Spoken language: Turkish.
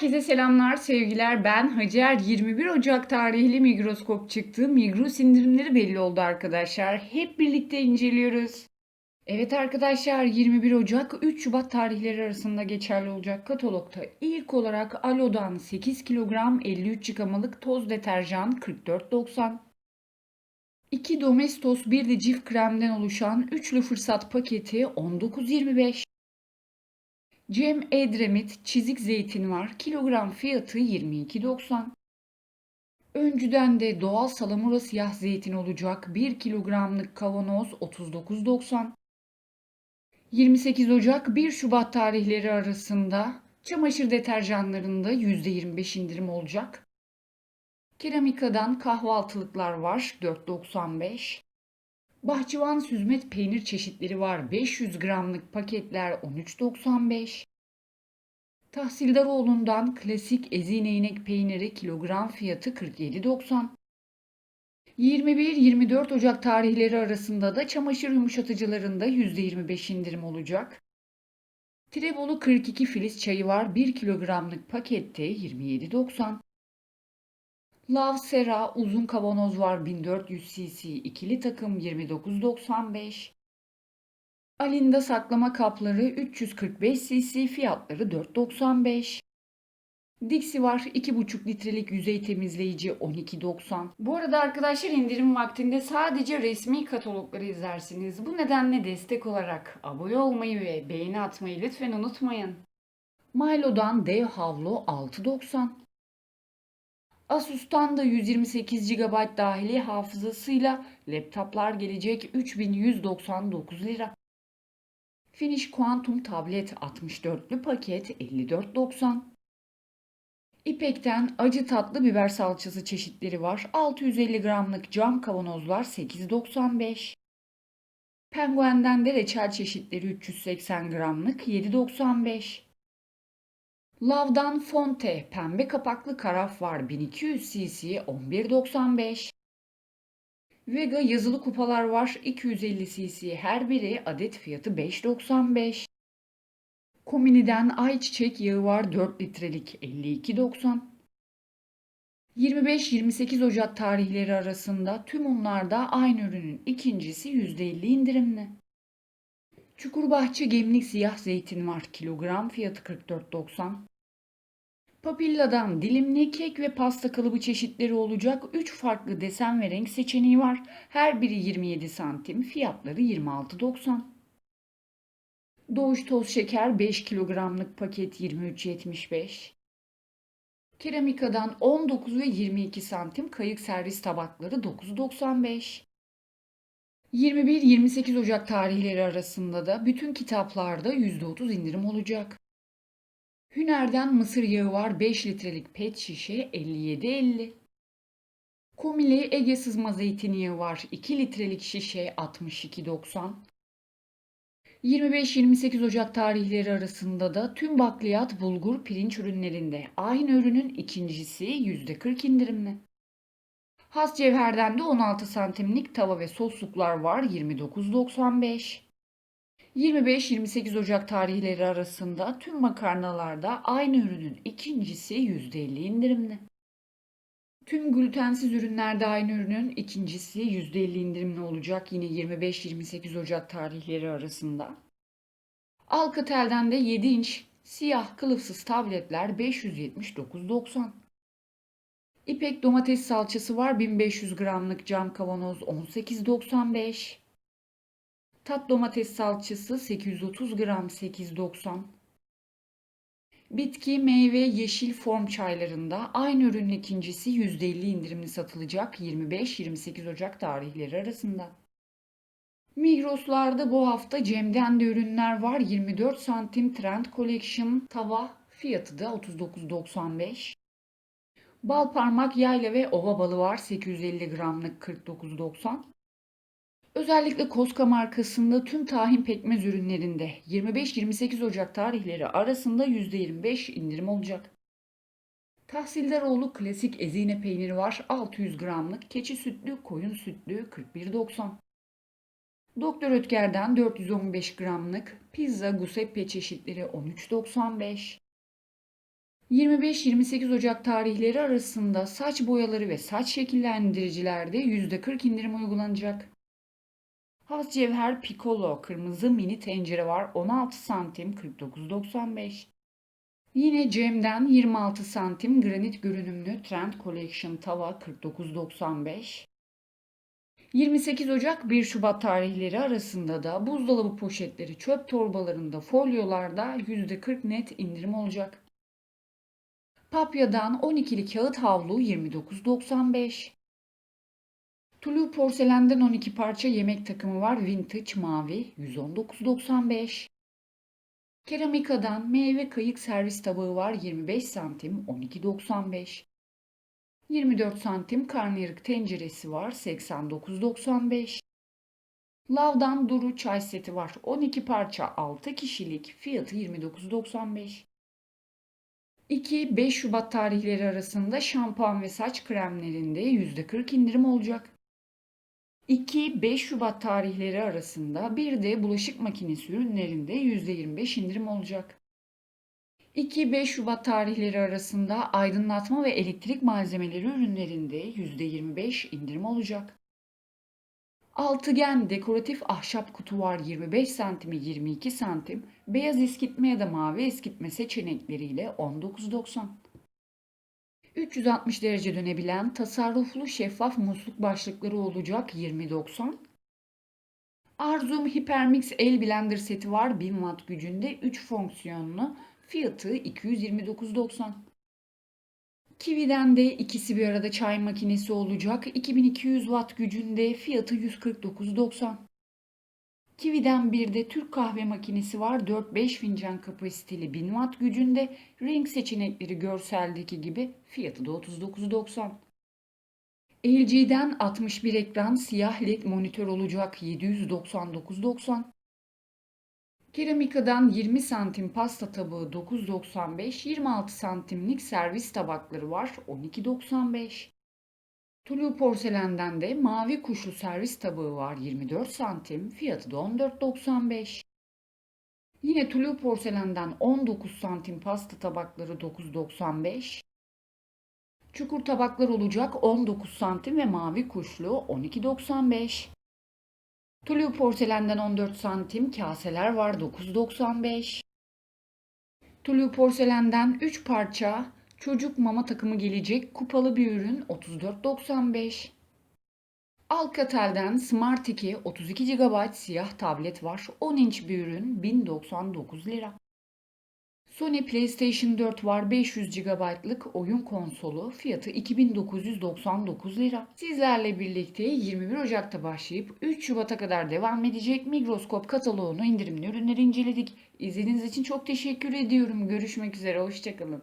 Herkese selamlar, sevgiler. Ben Hacer. 21 Ocak tarihli Migroskop çıktı. Migros indirimleri belli oldu arkadaşlar. Hep birlikte inceliyoruz. Evet arkadaşlar 21 Ocak 3 Şubat tarihleri arasında geçerli olacak katalogda ilk olarak Alo'dan 8 kilogram 53 yıkamalık toz deterjan 44.90 2 Domestos 1 de cif kremden oluşan üçlü fırsat paketi 19.25 Cem Edremit çizik zeytin var. Kilogram fiyatı 22.90. Öncüden de doğal salamura siyah zeytin olacak. 1 kilogramlık kavanoz 39.90. 28 Ocak 1 Şubat tarihleri arasında çamaşır deterjanlarında %25 indirim olacak. Keramikadan kahvaltılıklar var 4.95. Bahçıvan süzmet peynir çeşitleri var. 500 gramlık paketler 13.95. Tahsildaroğlu'ndan klasik ezine inek peyniri kilogram fiyatı 47.90. 21-24 Ocak tarihleri arasında da çamaşır yumuşatıcılarında %25 indirim olacak. Trebolu 42 filiz çayı var. 1 kilogramlık pakette 27.90. Lav Sera uzun kavanoz var 1400 cc ikili takım 29.95. Alinda saklama kapları 345 cc fiyatları 4.95. Dixi var 2,5 litrelik yüzey temizleyici 12.90. Bu arada arkadaşlar indirim vaktinde sadece resmi katalogları izlersiniz. Bu nedenle destek olarak abone olmayı ve beğeni atmayı lütfen unutmayın. Milo'dan dev havlu 6.90. Asus'tan da 128 GB dahili hafızasıyla laptoplar gelecek 3199 lira. Finish Quantum tablet 64'lü paket 54.90. İpek'ten acı tatlı biber salçası çeşitleri var. 650 gramlık cam kavanozlar 8.95. Penguen'den de reçel çeşitleri 380 gramlık 7.95. Lav'dan Fonte pembe kapaklı karaf var 1200 cc 11.95. Vega yazılı kupalar var 250 cc her biri adet fiyatı 5.95. Komini'den ayçiçek yağı var 4 litrelik 52.90. 25-28 Ocak tarihleri arasında tüm unlarda aynı ürünün ikincisi %50 indirimli. Çukurbahçe gemlik siyah zeytin var. Kilogram fiyatı 44.90. Papilla'dan dilimli kek ve pasta kalıbı çeşitleri olacak 3 farklı desen ve renk seçeneği var. Her biri 27 santim. Fiyatları 26.90. Doğuş toz şeker 5 kilogramlık paket 23.75. Keramikadan 19 ve 22 santim kayık servis tabakları 9.95. 21-28 Ocak tarihleri arasında da bütün kitaplarda %30 indirim olacak. Hüner'den mısır yağı var 5 litrelik pet şişe 57.50. Komili Ege sızma zeytinyağı var 2 litrelik şişe 62.90. 25-28 Ocak tarihleri arasında da tüm bakliyat bulgur pirinç ürünlerinde aynı ürünün ikincisi %40 indirimli. Has cevherden de 16 santimlik tava ve sosluklar var 29.95. 25-28 Ocak tarihleri arasında tüm makarnalarda aynı ürünün ikincisi %50 indirimli. Tüm glutensiz ürünlerde aynı ürünün ikincisi %50 indirimli olacak yine 25-28 Ocak tarihleri arasında. Alcatel'den de 7 inç siyah kılıfsız tabletler 579.90. İpek domates salçası var 1500 gramlık cam kavanoz 18.95. Tat domates salçası 830 gram 8.90. Bitki, meyve, yeşil form çaylarında aynı ürünün ikincisi %50 indirimli satılacak 25-28 Ocak tarihleri arasında. Migros'larda bu hafta Cem'den de ürünler var. 24 santim Trend Collection tava fiyatı da 39.95. Bal parmak yayla ve ova balı var 850 gramlık 49.90. Özellikle Koska markasında tüm tahin pekmez ürünlerinde 25-28 Ocak tarihleri arasında %25 indirim olacak. Tahsildaroğlu klasik ezine peyniri var 600 gramlık keçi sütlü koyun sütlü 41.90. Doktor Ötker'den 415 gramlık pizza Giuseppe çeşitleri 13.95. 25-28 Ocak tarihleri arasında saç boyaları ve saç şekillendiricilerde %40 indirim uygulanacak. Has Cevher Piccolo kırmızı mini tencere var 16 santim 49.95. Yine Cem'den 26 santim granit görünümlü Trend Collection tava 49.95. 28 Ocak 1 Şubat tarihleri arasında da buzdolabı poşetleri, çöp torbalarında, folyolarda %40 net indirim olacak. Papya'dan 12'li kağıt havlu 29.95. Tulu porselenden 12 parça yemek takımı var vintage mavi 119.95. Keramika'dan meyve kayık servis tabağı var 25 santim 12.95. 24 santim karnıyarık tenceresi var 89.95. Lav'dan Duru çay seti var 12 parça 6 kişilik fiyatı 29.95. 2-5 Şubat tarihleri arasında şampuan ve saç kremlerinde %40 indirim olacak. 2-5 Şubat tarihleri arasında bir de bulaşık makinesi ürünlerinde %25 indirim olacak. 2-5 Şubat tarihleri arasında aydınlatma ve elektrik malzemeleri ürünlerinde %25 indirim olacak. Altıgen dekoratif ahşap kutu var 25 santimi 22 santim, beyaz eskitme ya da mavi eskitme seçenekleriyle 19.90. 360 derece dönebilen tasarruflu şeffaf musluk başlıkları olacak 20.90. Arzum Hypermix El Blender seti var 1000 watt gücünde 3 fonksiyonlu fiyatı 229.90. Kiwi'den de ikisi bir arada çay makinesi olacak 2200 watt gücünde fiyatı 149.90. Kiwi'den bir de Türk kahve makinesi var 4-5 fincan kapasiteli 1000 watt gücünde renk seçenekleri görseldeki gibi fiyatı da 39.90. LG'den 61 ekran siyah led monitör olacak 799.90. Keramika'dan 20 santim pasta tabağı 9.95, 26 santimlik servis tabakları var 12.95. Tulu porselenden de mavi kuşlu servis tabağı var 24 santim, fiyatı da 14.95. Yine Tulu porselenden 19 santim pasta tabakları 9.95. Çukur tabaklar olacak 19 santim ve mavi kuşlu 12.95. Tulu porselenden 14 santim kaseler var 9.95. Tulu porselenden 3 parça çocuk mama takımı gelecek kupalı bir ürün 34.95. Alcatel'den Smart 2 32 GB siyah tablet var 10 inç bir ürün 1099 lira. Sony PlayStation 4 var 500 GB'lık oyun konsolu fiyatı 2999 lira. Sizlerle birlikte 21 Ocak'ta başlayıp 3 Şubat'a kadar devam edecek Migroskop kataloğunu indirimli ürünleri inceledik. İzlediğiniz için çok teşekkür ediyorum. Görüşmek üzere, hoşçakalın.